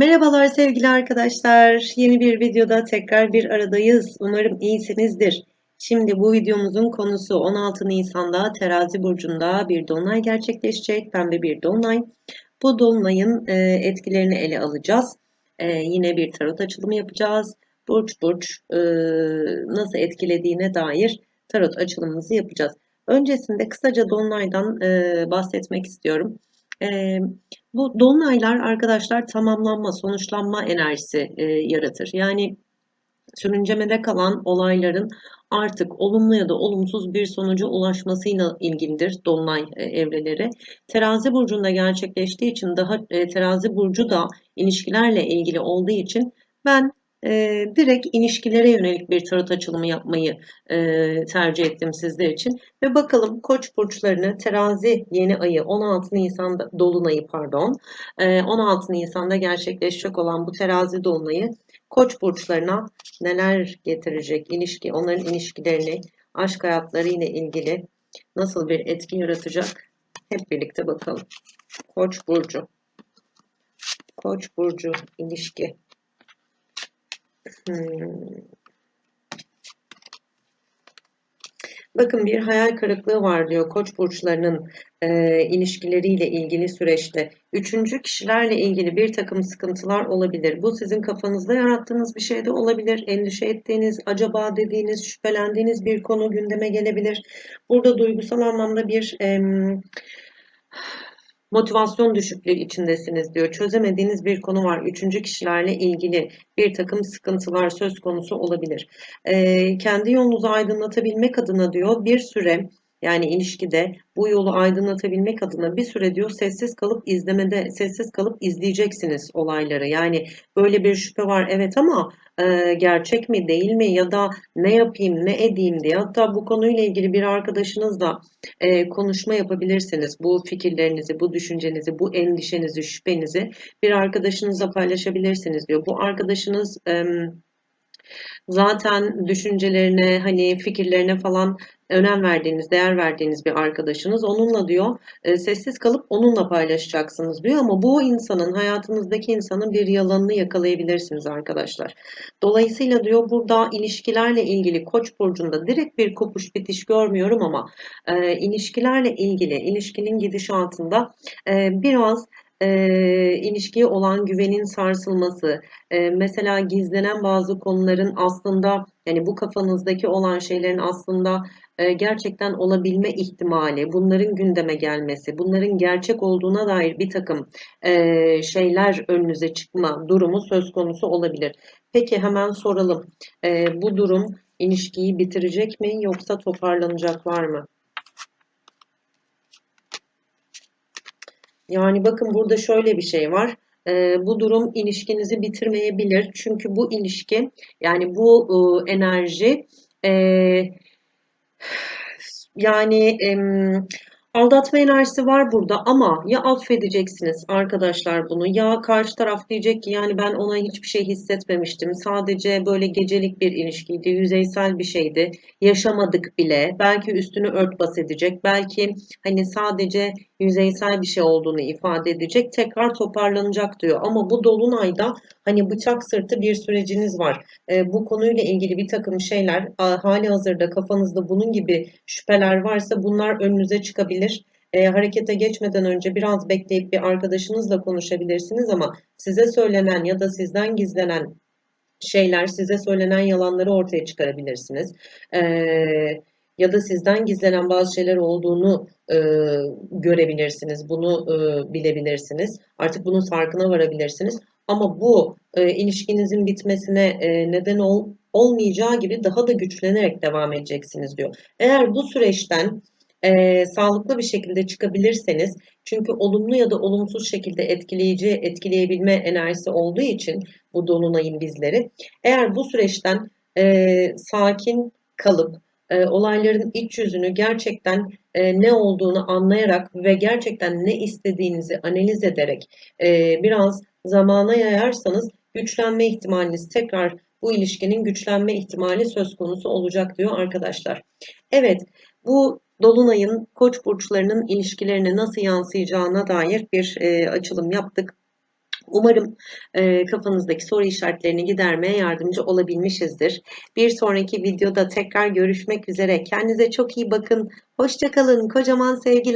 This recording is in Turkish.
Merhabalar sevgili arkadaşlar. Yeni bir videoda tekrar bir aradayız. Umarım iyisinizdir. Şimdi bu videomuzun konusu 16 Nisan'da Terazi burcunda bir dolunay gerçekleşecek. Pembe bir dolunay. Bu dolunayın e, etkilerini ele alacağız. E, yine bir tarot açılımı yapacağız. Burç burç e, nasıl etkilediğine dair tarot açılımımızı yapacağız. Öncesinde kısaca dolunaydan bahsetmek istiyorum. Bu dolunaylar arkadaşlar tamamlanma, sonuçlanma enerjisi e, yaratır. Yani sürüncemede kalan olayların artık olumlu ya da olumsuz bir sonuca ulaşmasıyla ilgilidir dolunay e, evreleri. Terazi burcunda gerçekleştiği için daha e, terazi burcu da ilişkilerle ilgili olduğu için ben e, direkt ilişkilere yönelik bir tarot açılımı yapmayı e, tercih ettim sizler için. Ve bakalım koç burçlarını terazi yeni ayı 16 Nisan'da dolunayı pardon e, 16 Nisan'da gerçekleşecek olan bu terazi dolunayı koç burçlarına neler getirecek ilişki onların ilişkilerini aşk hayatları ile ilgili nasıl bir etki yaratacak hep birlikte bakalım. Koç burcu Koç burcu ilişki Hmm. Bakın bir hayal kırıklığı var diyor koç burçlarının e, ilişkileriyle ilgili süreçte. Üçüncü kişilerle ilgili bir takım sıkıntılar olabilir. Bu sizin kafanızda yarattığınız bir şey de olabilir. Endişe ettiğiniz, acaba dediğiniz, şüphelendiğiniz bir konu gündeme gelebilir. Burada duygusal anlamda bir... E, motivasyon düşüklüğü içindesiniz diyor. Çözemediğiniz bir konu var. Üçüncü kişilerle ilgili bir takım sıkıntılar söz konusu olabilir. Ee, kendi yolunuzu aydınlatabilmek adına diyor bir süre yani ilişkide bu yolu aydınlatabilmek adına bir süre diyor sessiz kalıp izlemede sessiz kalıp izleyeceksiniz olayları. Yani böyle bir şüphe var evet ama e, gerçek mi değil mi ya da ne yapayım ne edeyim diye hatta bu konuyla ilgili bir arkadaşınızla e, konuşma yapabilirsiniz. Bu fikirlerinizi, bu düşüncenizi, bu endişenizi, şüphenizi bir arkadaşınızla paylaşabilirsiniz diyor. Bu arkadaşınız e, zaten düşüncelerine, hani fikirlerine falan önem verdiğiniz, değer verdiğiniz bir arkadaşınız. Onunla diyor e, sessiz kalıp onunla paylaşacaksınız diyor ama bu insanın hayatınızdaki insanın bir yalanını yakalayabilirsiniz arkadaşlar. Dolayısıyla diyor burada ilişkilerle ilgili Koç burcunda direkt bir kopuş bitiş görmüyorum ama e, ilişkilerle ilgili ilişkinin gidişatında e, biraz e, ilişkiye olan güvenin sarsılması, e, mesela gizlenen bazı konuların aslında yani bu kafanızdaki olan şeylerin aslında e, gerçekten olabilme ihtimali, bunların gündeme gelmesi, bunların gerçek olduğuna dair bir takım e, şeyler önünüze çıkma durumu söz konusu olabilir. Peki hemen soralım. E, bu durum ilişkiyi bitirecek mi yoksa toparlanacaklar mı? Yani bakın burada şöyle bir şey var. E, bu durum ilişkinizi bitirmeyebilir. Çünkü bu ilişki yani bu e, enerji e, yani e, Aldatma enerjisi var burada ama ya affedeceksiniz arkadaşlar bunu ya karşı taraf diyecek ki yani ben ona hiçbir şey hissetmemiştim. Sadece böyle gecelik bir ilişkiydi, yüzeysel bir şeydi. Yaşamadık bile. Belki üstünü örtbas edecek. Belki hani sadece yüzeysel bir şey olduğunu ifade edecek. Tekrar toparlanacak diyor. Ama bu dolunayda hani bıçak sırtı bir süreciniz var. E, bu konuyla ilgili bir takım şeyler hali hazırda kafanızda bunun gibi şüpheler varsa bunlar önünüze çıkabilir. E, harekete geçmeden önce biraz bekleyip bir arkadaşınızla konuşabilirsiniz ama size söylenen ya da sizden gizlenen şeyler, size söylenen yalanları ortaya çıkarabilirsiniz. Eee ya da sizden gizlenen bazı şeyler olduğunu e, görebilirsiniz, bunu e, bilebilirsiniz. Artık bunun farkına varabilirsiniz. Ama bu e, ilişkinizin bitmesine e, neden ol, olmayacağı gibi daha da güçlenerek devam edeceksiniz diyor. Eğer bu süreçten e, sağlıklı bir şekilde çıkabilirseniz çünkü olumlu ya da olumsuz şekilde etkileyici etkileyebilme enerjisi olduğu için bu dolunayın bizleri eğer bu süreçten e, sakin kalıp e, olayların iç yüzünü gerçekten e, ne olduğunu anlayarak ve gerçekten ne istediğinizi analiz ederek e, biraz zamana yayarsanız güçlenme ihtimaliniz tekrar bu ilişkinin güçlenme ihtimali söz konusu olacak diyor arkadaşlar. Evet bu Dolunay'ın koç burçlarının ilişkilerine nasıl yansıyacağına dair bir e, açılım yaptık. Umarım e, kafanızdaki soru işaretlerini gidermeye yardımcı olabilmişizdir. Bir sonraki videoda tekrar görüşmek üzere. Kendinize çok iyi bakın. Hoşçakalın. Kocaman sevgiler.